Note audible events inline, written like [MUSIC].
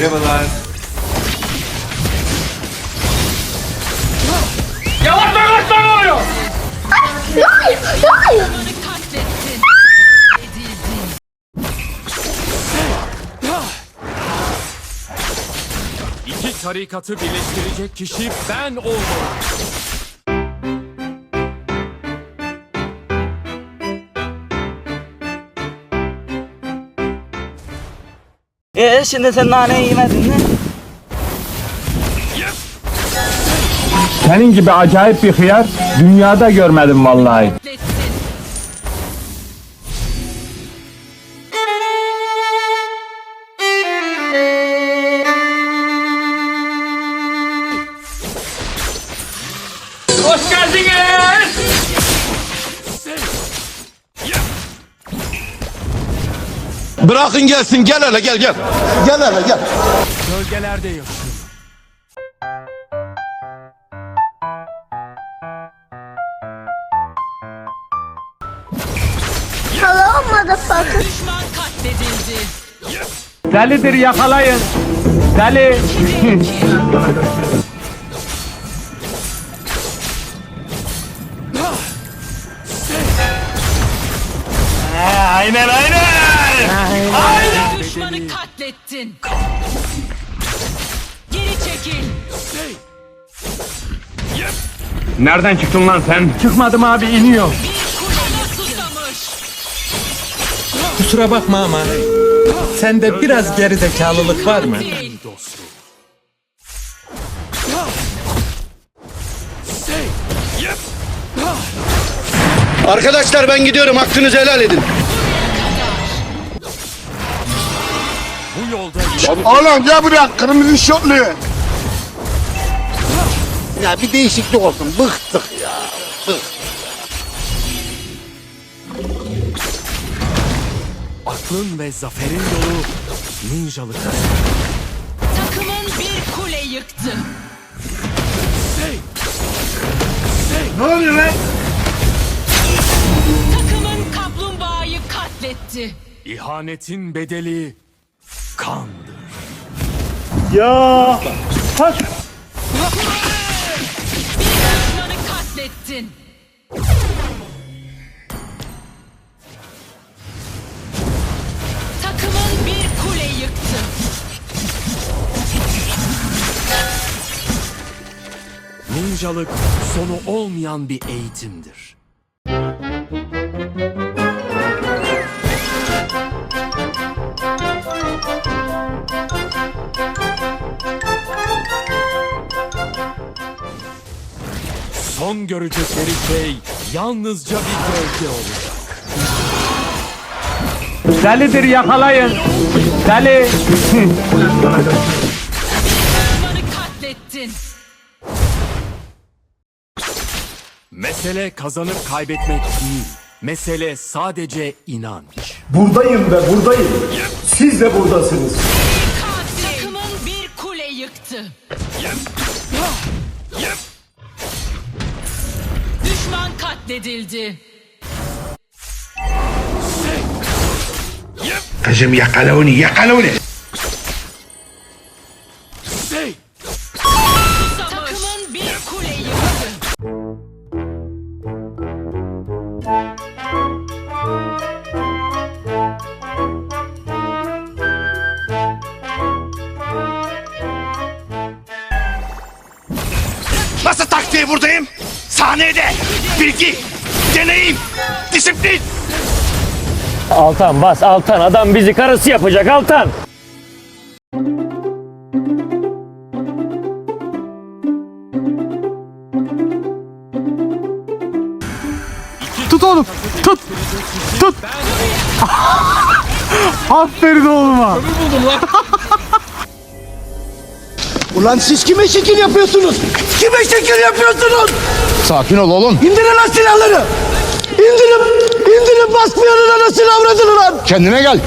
Merhabalar. Yavaş yavaş lan oluyor. Hayır, hayır. katlettin. Edildin. İki tarikatı birleştirecek kişi ben oldum. Ee şimdi sen nane yemedin mi? Senin gibi acayip bir hıyar dünyada görmedim vallahi. Hoş geldiniz. Bırakın gelsin gel hele gel gel. Gel hele gel. Bölgelerde yaşıyor. Hello motherfucker. Düşman katledildi. Delidir yakalayın. Deli. Aynen aynen. Düşmanı katlettin. Geri çekil. Nereden çıktın lan sen? Çıkmadım abi iniyor. Kusura bakma ama sende biraz gerizekalılık var mı? Arkadaşlar ben gidiyorum hakkınızı helal edin. Oğlum gel buraya kırmızı şortlu. Ya bir değişiklik olsun bıktık ya. aklın ve zaferin yolu ninjalık. Takımın bir kule yıktı. Ne oluyor lan? Takımın kaplumbağayı katletti. İhanetin bedeli kandır. Düşmanı katlettin. Takımın bir kule yıktı. Ninjalık sonu olmayan bir eğitimdir. Son görecekleri şey yalnızca bir gölge olacak. Delidir yakalayın. Deli. Düşmanı katlettin. Mesele kazanıp kaybetmek değil. Mesele sadece inanç. Buradayım ve buradayım. Siz de buradasınız. Katledildi. Kızım yakala onu yakala onu. Hey! Takımın bir kule yıktı. Nasıl taktiği buradayım? Sahnede bilgi, deneyim, disiplin. Altan bas Altan adam bizi karısı yapacak Altan. Tut oğlum. Tut. Tut. [LAUGHS] Aferin oğluma. [LAUGHS] Ulan siz kime şekil yapıyorsunuz? Kime şekil yapıyorsunuz? Sakin ol oğlum. İndirin lan silahları. İndirin, indirin basmayanın anasını avradını lan. Kendine gel.